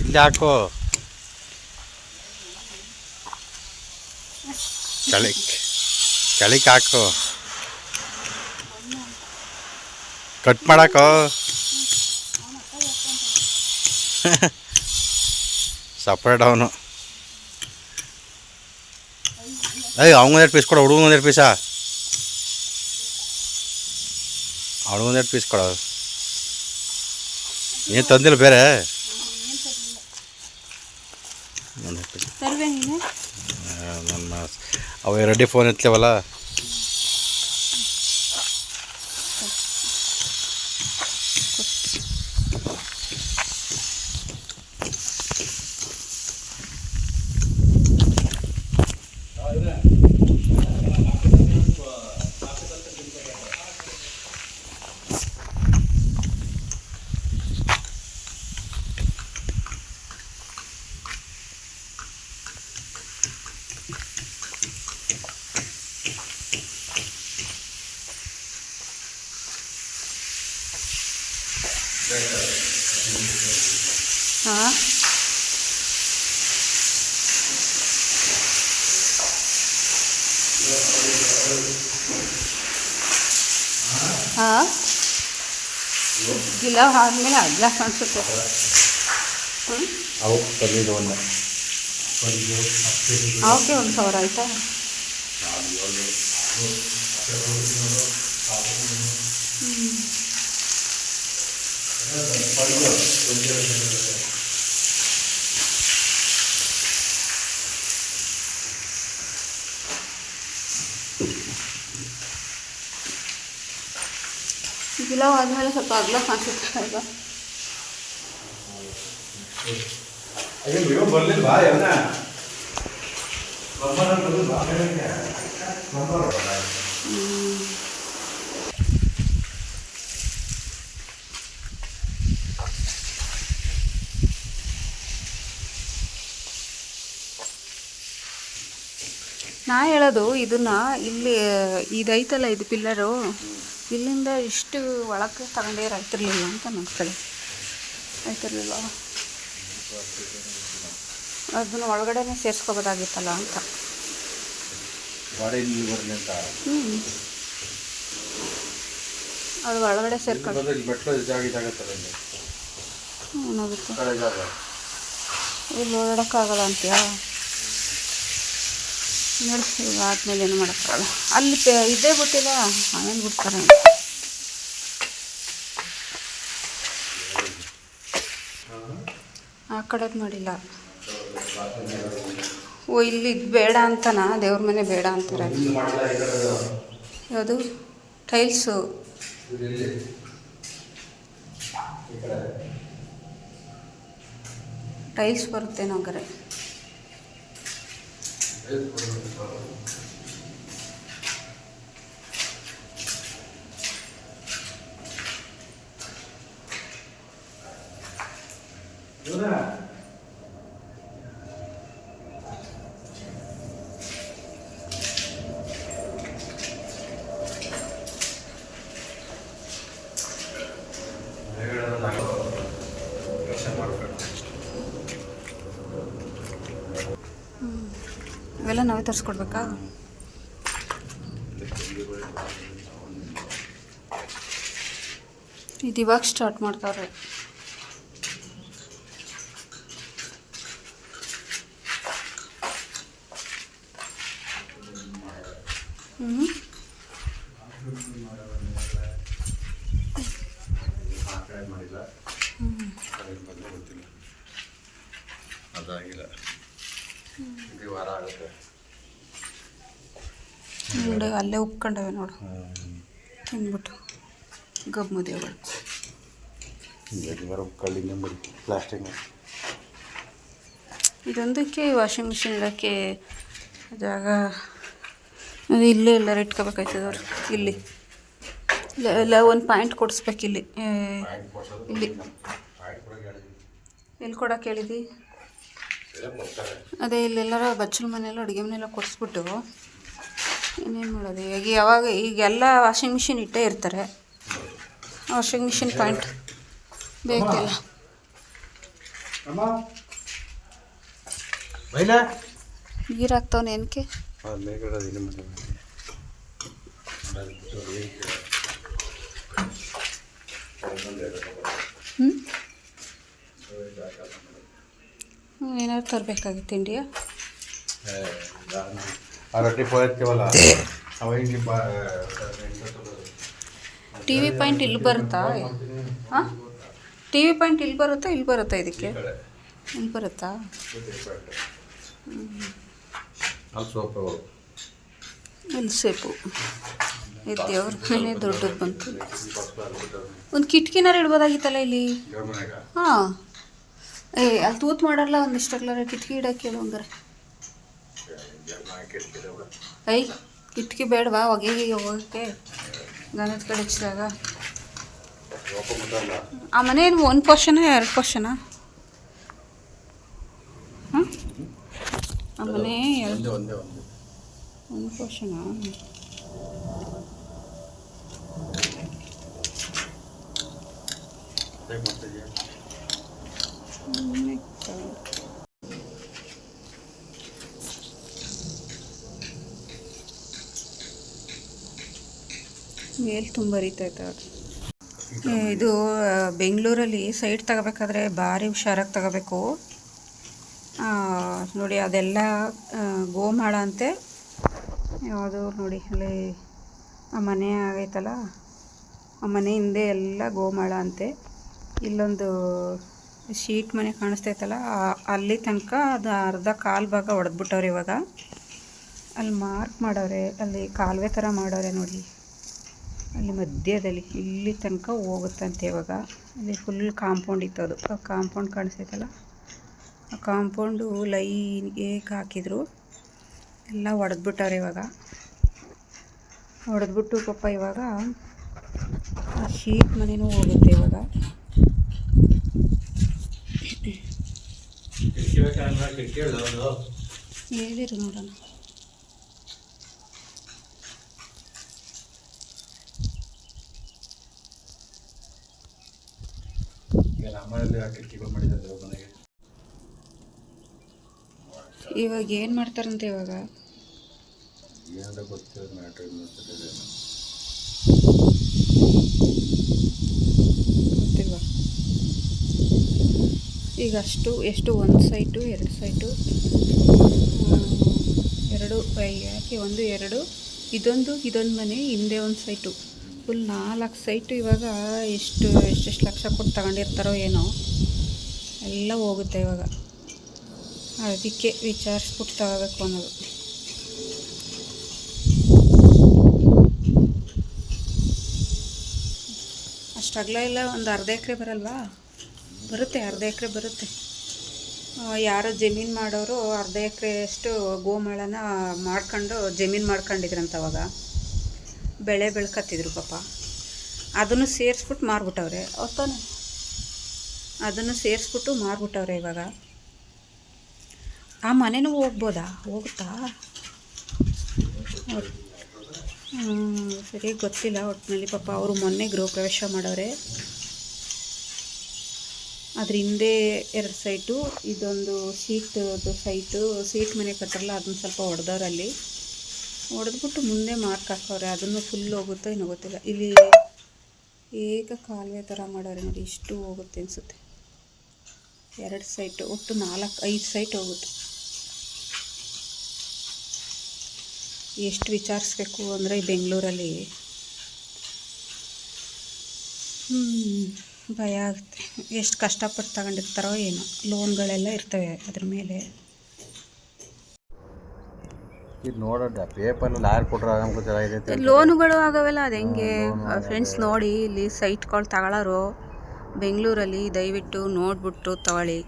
ಇಲ್ಲಿ ಹಾಕು ಕೆಳಕ್ ಕೆಳಕ್ಕೆ ಹಾಕು ಕಟ್ ಮಾಡಾಕೋ ಸಪ್ರೇಟ್ ಅವನು ಅಯ್ಯ ಅವ್ಗೊಂದೆರಡು ಪೀಸ್ ಕೊಡು ಹುಡುಗ ಒಂದೆರಡು ಪೀಸಾ ಅವಳಿಗೊಂದೆರಡು ಪೀಸ್ ಕೊಡು ಏನು ತಂದಿಲ್ಲ ಬೇರೆ? ಒಂದೆರಡು ಪೀಸ್ ತರುವೆ ನೀನು ನನ್ನ ಅವ ರೆಡಿ ಫೋನ್ ಎತ್ತಲೇವಲ್ಲ ಹಾಂ ಹಾಂ ಇಲ್ಲ ಆದಮೇಲೆ ಅಗ್ಲ ಕಾಣಿಸುತ್ತೆ ಹ್ಞೂ ಅವು ತಂದಿದ್ದು ಒಂದು ಅವಕ್ಕೆ ಒಂದು ಸಾವಿರ ಆಯಿತಾ ಗಿಲಾವ್ ಆದಮೇಲೆ ಸ್ವಲ್ಪ ಅಗ್ಲ ಕಾಣಿಸುತ್ತೆ ಅಲ್ವಾ ಬರ್ಲಿಲ್ವಾ ಇವನ ನಾ ಹೇಳೋದು ಇದನ್ನ ಇಲ್ಲಿ ಇದೈತಲ್ಲ ಇದು ಪಿಲ್ಲರು ಇಲ್ಲಿಂದ ಇಷ್ಟು ಒಳಕ್ಕೆ ತಗೊಂಡೇ ಆಯ್ತಿರ್ಲಿಲ್ಲ ಅಂತ ನನ್ನ ಕಡೆ ಆಯ್ತಿರ್ಲಿಲ್ಲ ಅದನ್ನ ಒಳಗಡೆನೆ ಸೇರಿಸ್ಕೋಬೋದಾಗಿತ್ತಲ್ಲ ಅಂತ. ಹ್ಞೂ ಅದು ಒಳಗಡೆ ಸೇರ್ಕೊಂಡು. ಏನಾಗುತ್ತೆ? ಇಲ್ಲಿ ಓಡಾಡೋಕ್ಕಾಗಲ್ಲ ಅಂತೀಯಾ? ನೋಡಿ ಈಗ ಆದ್ಮೇಲೆ ಏನು ಮಾಡೋಕ್ಕಾಗಲ್ಲ. ಅಲ್ಲಿ ಪೇ, ಇದೇ ಗೊತ್ತಿಲ್ಲ ಆಮೇಲೆ ಬಿಡ್ತಾರೆ. ಆ ಕಡೆದು ಮಾಡಿಲ್ಲ. ಓ, ಇಲ್ಲಿ ಬೇಡ ಅಂತನಾ? ದೇವ್ರ ಮನೆ ಬೇಡ ಅಂತಾರೆ. ಯಾವುದು? ಟೈಲ್ಸು. ಟೈಲ್ಸ್ ಬರುತ್ತೆ ನಂಗಾರೆ. ಇವೆಲ್ಲ ನಾವೇ ತರಿಸ್ಕೊಡ್ಬೇಕಾ ಇದು ಇವಾಗ ಸ್ಟಾರ್ಟ್ ಮಾಡ್ತಾವ್ರೆ. ಹ್ಞೂ ಅದಾಗಿಲ್ಲ. ಇದು ವಾರ ಆಗುತ್ತೆ. ನೋಡಿ ಅಲ್ಲೇ ಉಪ್ಕೊಂಡವೆ ನೋಡು. ತಿಂದ್ಬಿಟ್ಟು ಬರೀ ಪ್ಲಾಸ್ಟಿಕ್ ಇದೊಂದಕ್ಕೆ ವಾಷಿಂಗ್ ಮಿಷಿನ್ ಇಡೋಕ್ಕೆ ಜಾಗ. ಅದು ಇಲ್ಲೇ ಎಲ್ಲರೂ ಇಟ್ಕೋಬೇಕಾಯ್ತದವ್ರು ಇಲ್ಲಿ. ಇಲ್ಲ ಒಂದು ಪಾಯಿಂಟ್ ಕೊಡಿಸ್ಬೇಕು ಇಲ್ಲಿ. ಇಲ್ಲಿ. ಎಲ್ಲಿ ಕೊಡೋಕೆ ಹೇಳಿದ್ದಿ ಅದೇ ಇಲ್ಲೆಲ್ಲರ ಬಚ್ಚಲ ಮನೆಯಲ್ಲ ಅಡುಗೆ ಮನೆಯಲ್ಲ ಕೊಡಿಸ್ಬಿಟ್ಟು ಇನ್ನೇನು ಮಾಡೋದು? ಈಗ ಯಾವಾಗ ಈಗೆಲ್ಲ ವಾಷಿಂಗ್ ಮಿಷಿನ್ ಇಟ್ಟೇ ಇರ್ತಾರೆ. ವಾಷಿಂಗ್ ಮಿಷಿನ್ ಪಾಯಿಂಟ್ ಬೇಕಿಲ್ಲ. ನೀರು ಹಾಕ್ತಾವನೆ ಏನಕ್ಕೆ? ಏನಾದ್ರು ತರಬೇಕಾಗಿತ್ತು ತಿಂಡಿಯ? ಆ ರೊಟ್ಟಿ ಪೋಯ್ತೀವಲ್ಲ ಅವ ಟಿ ವಿ ಪಾಯಿಂಟ್ ಇಲ್ಲಿ ಬರುತ್ತಾ? ಹಾಂ ಟಿವಿ ಪಾಯಿಂಟ್ ಇಲ್ಲಿ ಬರುತ್ತಾ? ಇಲ್ಲಿ ಬರುತ್ತಾ ಇದಕ್ಕೆ? ಇಲ್ಲಿ ಬರುತ್ತಾ? ಇಲ್ಲಿ ಸೇಪು. ಇದು ದೇವ್ರ ಮನೆ ದೊಡ್ಡದು ಬಂತು. ಒಂದು ಕಿಟಕಿನಾರು ಇಡ್ಬೋದಾಗಿತ್ತಲ್ಲ ಇಲ್ಲಿ? ಹಾಂ. ಏ ಅಲ್ಲಿ ತೂತು ಮಾಡಲ್ಲ ಒಂದಿಷ್ಟಾಗ್ಲಾರ ಕಿಟಕಿ ಇಡಕ್ಕೆ ಹೇಳು ಹಂಗಾರೆ. ಐ ಕಿಟಕಿ ಬೇಡವಾ ಹೊಗೆ ಹೋಗೋಕ್ಕೆ ಗಣದ ಕಡೆ ಹಚ್ಚಿದಾಗ. ಆ ಮನೆ ಏನು ಒಂದು ಪೋರ್ಷನ ಎರಡು ಪೋರ್ಷನ ಹಾಂ? ಆ ಮನೆ ಎರಡು ಒಂದೇ ಪೋರ್ಷನ ಮಾಡ್ತಿದ್ಯಾ? ಮೇಲ್ ತುಂಬ ಹರಿತೈತೆ ಅದು. ಇದು ಬೆಂಗಳೂರಲ್ಲಿ ಸೈಟ್ ತಗೋಬೇಕಾದ್ರೆ ಭಾರಿ ಹುಷಾರಾಗಿ ತಗೋಬೇಕು. ನೋಡಿ, ಅದೆಲ್ಲ ಗೋಮಾಳ ಅಂತೆ. ಯಾವುದು ನೋಡಿ, ಅಲ್ಲಿ ಆ ಮನೆ ಆಗೈತಲ್ಲ, ಆ ಮನೆ ಹಿಂದೆ ಎಲ್ಲ ಗೋಮಾಳ ಅಂತೆ. ಇಲ್ಲೊಂದು ಶೀಟ್ ಮನೆ ಕಾಣಿಸ್ತೈತಲ್ಲ ಅಲ್ಲಿ ತನಕ ಅದು ಅರ್ಧ ಕಾಲು ಭಾಗ ಹೊಡೆದ್ಬಿಟ್ಟವ್ರೆ ಇವಾಗ. ಅಲ್ಲಿ ಮಾರ್ಕ್ ಮಾಡವ್ರೆ ಅಲ್ಲಿ ಕಾಲುವೆ ಥರ ಮಾಡವ್ರೆ ನೋಡಿ. ಅಲ್ಲಿ ಮಧ್ಯದಲ್ಲಿ ಇಲ್ಲಿ ತನಕ ಹೋಗುತ್ತಂತೆ ಇವಾಗ. ಅಲ್ಲಿ ಫುಲ್ ಕಾಂಪೌಂಡ್ ಇತ್ತು ಅದು. ಆ ಕಾಂಪೌಂಡ್ ಕಾಣಿಸ್ತೈತಲ್ಲ? ಆ ಕಾಂಪೌಂಡು ಲೈನ್ಗೆ ಹಾಕಿದ್ರು. ಎಲ್ಲ ಹೊಡೆದ್ಬಿಟ್ಟವ್ರೆ ಇವಾಗ. ಹೊಡೆದ್ಬಿಟ್ಟು ಪಾಪ ಇವಾಗ ಆ ಶೀಟ್ ಮನೆಯೂ ಹೋಗುತ್ತೆ ಇವಾಗ. ಹೇಳಿರು ನೋಡೋಣ. ಆ ಕಿಟಕಿಗಳು ಮಾಡಿದ್ದಾರೆ ಮನೆಗೆ. ಇವಾಗ ಏನು ಮಾಡ್ತಾರಂತೆ ಇವಾಗ? ಏನಂತ ಗೊತ್ತಿಲ್ಲ ಮ್ಯಾಟ್ರ್ ಮಾಡ್ತಿದ್ದಾರೆ ಗೊತ್ತಿಲ್ವಾ? ಈಗ ಅಷ್ಟು ಎಷ್ಟು ಒಂದು ಸೈಟು ಎರಡು ಸೈಟು? ಎರಡು ಯಾಕೆ ಒಂದು ಎರಡು? ಇದೊಂದು ಇದೊಂದು ಮನೆ ಹಿಂದೆ ಒಂದು ಸೈಟು. ಫುಲ್ ನಾಲ್ಕು ಸೈಟು ಇವಾಗ ಎಷ್ಟು, ಎಷ್ಟೆಷ್ಟು ಲಕ್ಷ ಕೊಟ್ಟು ತಗೊಂಡಿರ್ತಾರೋ ಏನೋ, ಎಲ್ಲ ಹೋಗುತ್ತೆ ಇವಾಗ. ಅದಕ್ಕೆ ವಿಚಾರಿಸ್ಬಿಟ್ಟು ತಗೋಬೇಕು ಅನ್ನೋದು. ಅಷ್ಟು ಅಗಲ ಇಲ್ಲ ಒಂದು ಅರ್ಧ ಎಕರೆ ಬರಲ್ವಾ? ಬರುತ್ತೆ, ಅರ್ಧ ಎಕರೆ ಬರುತ್ತೆ. ಯಾರು ಜಮೀನು ಮಾಡೋರು ಅರ್ಧ ಎಕರೆಯಷ್ಟು ಗೋಮಾಳನ ಮಾಡ್ಕೊಂಡು ಜಮೀನು ಮಾಡ್ಕೊಂಡಿದ್ರಂತ ಅವಾಗ. ಬೆಳೆ ಬೆಳ್ಕತ್ತಿದ್ರು ಪಾಪ. ಅದನ್ನು ಸೇರಿಸ್ಬಿಟ್ಟು ಮಾರ್ಬಿಟ್ಟವ್ರೆ. ಅವತ್ತಾನೆ? ಅದನ್ನು ಸೇರಿಸ್ಬಿಟ್ಟು ಮಾರ್ಬಿಟ್ಟವ್ರೆ ಇವಾಗ. ಆ ಮನೆನೂ ಹೋಗ್ಬೋದಾ? ಹೋಗುತ್ತಾ? ಸರಿ ಸರಿಯಾಗಿ ಗೊತ್ತಿಲ್ಲ. ಒಟ್ಟಿನಲ್ಲಿ ಪಾಪ ಅವರು ಮೊನ್ನೆ ಗೃಹ ಪ್ರವೇಶ ಮಾಡವ್ರೆ. ಅದ್ರ ಹಿಂದೆ ಎರಡು ಸೈಟು ಇದೊಂದು ಸೀಟ್ ಸೈಟು ಸೀಟ್ ಮನೆ ಕಟ್ಟರಲ್ಲ ಅದನ್ನ ಸ್ವಲ್ಪ ಹೊಡೆದವ್ರೆ ಅಲ್ಲಿ ಹೊಡೆದ್ಬಿಟ್ಟು ಮುಂದೆ ಮಾರ್ಕ್ ಹಾಕೋರೆ ಅದನ್ನು ಫುಲ್ ಹೋಗುತ್ತೋ ಏನೋ ಗೊತ್ತಿಲ್ಲ. ಇಲ್ಲಿ ಏಕ ಕಾಲುವೆ ಥರ ಮಾಡೋರೆ ನೋಡಿ, ಇಷ್ಟು ಹೋಗುತ್ತೆ ಅನಿಸುತ್ತೆ. ಎರಡು ಸೈಟ್ ಒಟ್ಟು ನಾಲ್ಕು, ಐದು ಸೈಟ್ ಹೋಗುತ್ತೆ. ಎಷ್ಟು ವಿಚಾರಿಸ್ಬೇಕು ಅಂದರೆ ಬೆಂಗಳೂರಲ್ಲಿ? ಭಯ ಆಗುತ್ತೆ. ಎಷ್ಟು ಕಷ್ಟಪಟ್ಟು ತಗೊಂಡಿರ್ತಾರೋ ಏನೋ ಲೋನ್ಗಳೆಲ್ಲ ಇರ್ತವೆ ಅದ್ರ ಮೇಲೆ. ಇದು ನೋಡೋಣ ಪೇಪರಲ್ಲಿ ಯಾರು ಕೊಟ್ಟರೆ ನಮ್ಗೆ ಚೆನ್ನಾಗಿದೆ ಲೋನುಗಳು ಆಗವೆಲ್ಲ ಅದು ಹೆಂಗೆ? ಫ್ರೆಂಡ್ಸ್ ನೋಡಿ ಇಲ್ಲಿ ಸೈಟ್ಗಳು ತಗೊಳ್ಳೋರು ಬೆಂಗಳೂರಲ್ಲಿ ದಯವಿಟ್ಟು ನೋಡ್ಬಿಟ್ಟು ತಗೊಳ್ಳಿ.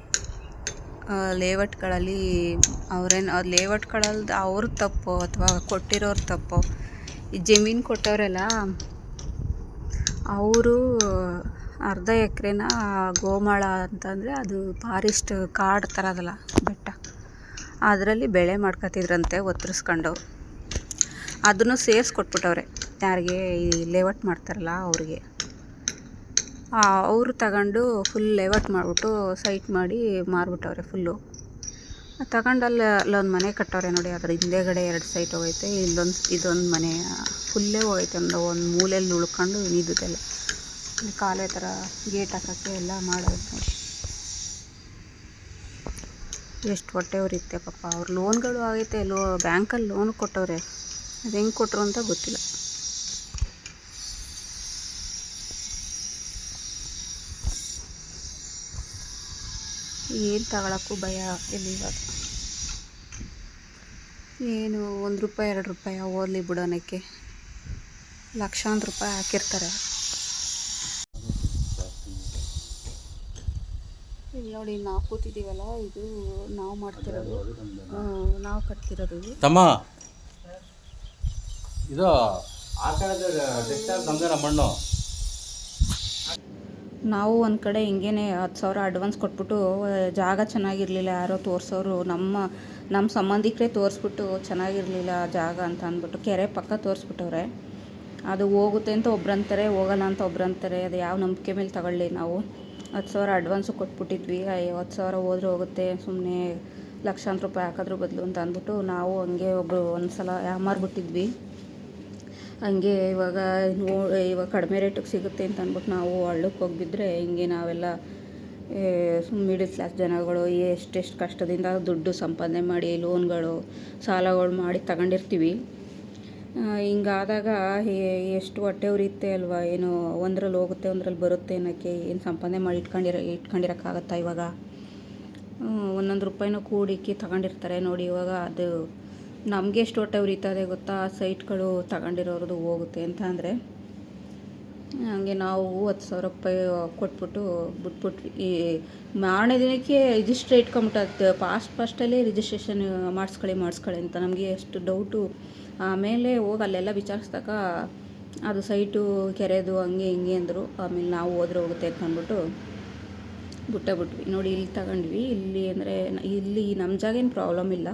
ಲೇಔಟ್ಗಳಲ್ಲಿ ಅವ್ರೇನು ಅವ್ರ ಲೇಔಟ್ಗಳಲ್ಲಿ ಅವ್ರ ತಪ್ಪು ಅಥವಾ ಕೊಟ್ಟಿರೋರು ತಪ್ಪು. ಈ ಜಮೀನು ಕೊಟ್ಟವರೆಲ್ಲ ಅವರು ಅರ್ಧ ಎಕರೆನ ಗೋಮಾಳ ಅಂತಂದರೆ ಅದು ಫಾರೆಸ್ಟ್ ಕಾಡು ಥರದಲ್ಲ ಬೆಟ್ಟ ಅದರಲ್ಲಿ ಬೆಳೆ ಮಾಡ್ಕೊತಿದ್ರಂತೆ ಒತ್ತರಿಸ್ಕೊಂಡು. ಅದನ್ನು ಸೇರಿಸ್ಕೊಟ್ಬಿಟ್ಟವ್ರೆ. ಯಾರಿಗೆ ಈ ಲೇಔಟ್ ಮಾಡ್ತಾರಲ್ಲ ಅವ್ರಿಗೆ. ಅವರು ತಗೊಂಡು ಫುಲ್ ಲೇಔಟ್ ಮಾಡಿಬಿಟ್ಟು ಸೈಟ್ ಮಾಡಿ ಮಾರ್ಬಿಟ್ಟವ್ರೆ ಫುಲ್ಲು ತಗೊಂಡು ಅಲ್ಲಿ ಅಲ್ಲೊಂದು ಮನೆ ಕಟ್ಟವ್ರೆ ನೋಡಿ, ಅದ್ರ ಹಿಂದೆಗಡೆ ಎರಡು ಸೈಟ್ ಹೋಗೈತೆ, ಇಲ್ಲೊಂದು, ಇದೊಂದು ಮನೆ ಫುಲ್ಲೇ ಹೋಗೈತೆ ಒಂದು ಒಂದು ಮೂಲೆಯಲ್ಲಿ ಉಳ್ಕೊಂಡು ಇಲ್ಲಿ ಕಾಲೇ ಥರ ಗೇಟ್ ಹಾಕೋಕ್ಕೆ ಎಲ್ಲ ಮಾಡೋದು ಎಷ್ಟು ಹೊಟ್ಟೆ ಉರಿಯುತ್ತೆ ಪಾಪ. ಅವ್ರ ಲೋನ್ಗಳು ಆಗೈತೆ, ಲೋ, ಬ್ಯಾಂಕಲ್ಲಿ ಲೋನ್ ಕೊಟ್ಟವ್ರೆ. ಅದು ಹೆಂಗೆ ಕೊಟ್ಟರು ಅಂತ ಗೊತ್ತಿಲ್ಲ. ಏನು ತಗೊಳಕ್ಕೂ ಭಯ ಇಲ್ಲಿ ಇವಾಗ ಏನು, ಒಂದು ರೂಪಾಯಿ, ಎರಡು ರೂಪಾಯಿ ಓದಲಿ ಬಿಡೋಣಕ್ಕೆ. ಲಕ್ಷಾಂತರ ರೂಪಾಯಿ ಹಾಕಿರ್ತಾರೆ. ನೋಡಿ ನಾವು ಕೂತಿದ್ದೀವಲ್ಲ ಇದು ನಾವು ಮಾಡ್ತಿರೋದು. ನಾವು ಕಟ್ತಿರೋದು ಇದು. ತಮ್ಮ ಇದು ಮಣ್ಣು. ನಾವು ಒಂದು ಕಡೆ ಹಿಂಗೇನೆ ಹತ್ತು ಸಾವಿರ ಅಡ್ವಾನ್ಸ್ ಕೊಟ್ಬಿಟ್ಟು ಜಾಗ ಚೆನ್ನಾಗಿರಲಿಲ್ಲ ಯಾರೋ ತೋರಿಸೋರು ನಮ್ಮ ನಮ್ಮ ಸಂಬಂಧಿಕರೇ ತೋರಿಸ್ಬಿಟ್ಟು ಚೆನ್ನಾಗಿರಲಿಲ್ಲ ಜಾಗ ಅಂತ ಅಂದ್ಬಿಟ್ಟು ಕೆರೆ ಪಕ್ಕ ತೋರಿಸ್ಬಿಟ್ಟವ್ರೆ. ಅದು ಹೋಗುತ್ತೆ ಅಂತ ಒಬ್ರಂತಾರೆ ಹೋಗಲ್ಲ ಅಂತ ಒಬ್ರಂತಾರೆ ಅದು ಯಾವ ನಂಬಿಕೆ ಮೇಲೆ ತಗೊಳ್ಳಿ ನಾವು. ಹತ್ತು ಸಾವಿರ ಅಡ್ವಾನ್ಸು ಕೊಟ್ಬಿಟ್ಟಿದ್ವಿ. ಐವತ್ತು ಸಾವಿರ ಹೋದ್ರೆ ಹೋಗುತ್ತೆ. ಸುಮ್ಮನೆ ಲಕ್ಷಾಂತರ ರೂಪಾಯಿ ಹಾಕೋದ್ರ ಬದಲು ಅಂತ ಅಂದ್ಬಿಟ್ಟು ನಾವು ಹಂಗೆ ಒಬ್ಬರು ಒಂದು ಸಲ ಯಾಮಾರ್ಬಿಟ್ಟಿದ್ವಿ ಹಂಗೆ ಇವಾಗ ನೋ ಇವಾಗ ಕಡಿಮೆ ರೇಟಿಗೆ ಸಿಗುತ್ತೆ ಅಂತ ಅಂದ್ಬಿಟ್ಟು ನಾವು ಹಳ್ಳಕ್ಕೆ ಹೋಗಿಬಿದ್ರೆ ಹಿಂಗೆ ನಾವೆಲ್ಲ ಸುಮ್ಮ ಮಿಡಲ್ ಕ್ಲಾಸ್ ಜನಗಳು ಎಷ್ಟೆಷ್ಟು ಕಷ್ಟದಿಂದ ದುಡ್ಡು ಸಂಪಾದನೆ ಮಾಡಿ ಲೋನ್ಗಳು ಸಾಲಗಳು ಮಾಡಿ ತಗೊಂಡಿರ್ತೀವಿ. ಹಿಂಗಾದಾಗ ಎಷ್ಟು ಹೊಟ್ಟೆ ಉರಿಯುತ್ತೆ ಅಲ್ವಾ? ಏನು ಒಂದ್ರಲ್ಲಿ ಹೋಗುತ್ತೆ ಒಂದ್ರಲ್ಲಿ ಬರುತ್ತೆ ಅನ್ನೋಕ್ಕೆ ಏನು ಸಂಪಾದನೆ ಮಾಡಿ ಇಟ್ಕೊಂಡಿರ, ಇಟ್ಕೊಂಡಿರೋಕ್ಕಾಗತ್ತಾ ಇವಾಗ? ಒಂದೊಂದು ರೂಪಾಯಿನೂ ಕೂಡಿಕ್ಕಿ ತಗೊಂಡಿರ್ತಾರೆ. ನೋಡಿ, ಇವಾಗ ಅದು ನಮಗೆ ಎಷ್ಟು ಹೊಟ್ಟೆ ಉರಿತದೆ ಗೊತ್ತಾ? ಆ ಸೈಟ್ಗಳು ತಗೊಂಡಿರೋದು ಹೋಗುತ್ತೆ ಅಂತ ಅಂದರೆ, ಹಂಗೆ ನಾವು ಹತ್ತು ಸಾವಿರ ರೂಪಾಯಿ ಕೊಟ್ಬಿಟ್ಟು ಬಿಟ್ಬಿಟ್ವಿ. ಈ ಮಾರನೇ ದಿನಕ್ಕೆ ರಿಜಿಸ್ಟ್ರ್ ಇಟ್ಕೊಂಬಿಟ್ಟು ಫಾಸ್ಟ್ ಫಾಸ್ಟಲ್ಲೇ ರಿಜಿಸ್ಟ್ರೇಷನ್ ಮಾಡಿಸ್ಕೊಳ್ಳಿ ಮಾಡಿಸ್ಕೊಳ್ಳಿ ಅಂತ ನಮಗೆ ಎಷ್ಟು ಡೌಟು. ಆಮೇಲೆ ಹೋಗಿ ಅಲ್ಲೆಲ್ಲ ವಿಚಾರಿಸ್ದಾಗ ಅದು ಸೈಟು, ಕೆರೆದು, ಹಂಗೆ ಹಿಂಗೆ ಅಂದರು. ಆಮೇಲೆ ನಾವು ಹೋದ್ರೆ ಹೋಗುತ್ತೆ ಅಂತ ಅಂದ್ಬಿಟ್ಟು ಬಿಟ್ಟೇ ಬಿಟ್ವಿ. ನೋಡಿ, ಇಲ್ಲಿ ತಗೊಂಡ್ವಿ. ಇಲ್ಲಿ ಅಂದರೆ ಇಲ್ಲಿ ನಮ್ಮ ಜಾಗ ಏನು ಪ್ರಾಬ್ಲಮ್ ಇಲ್ಲ.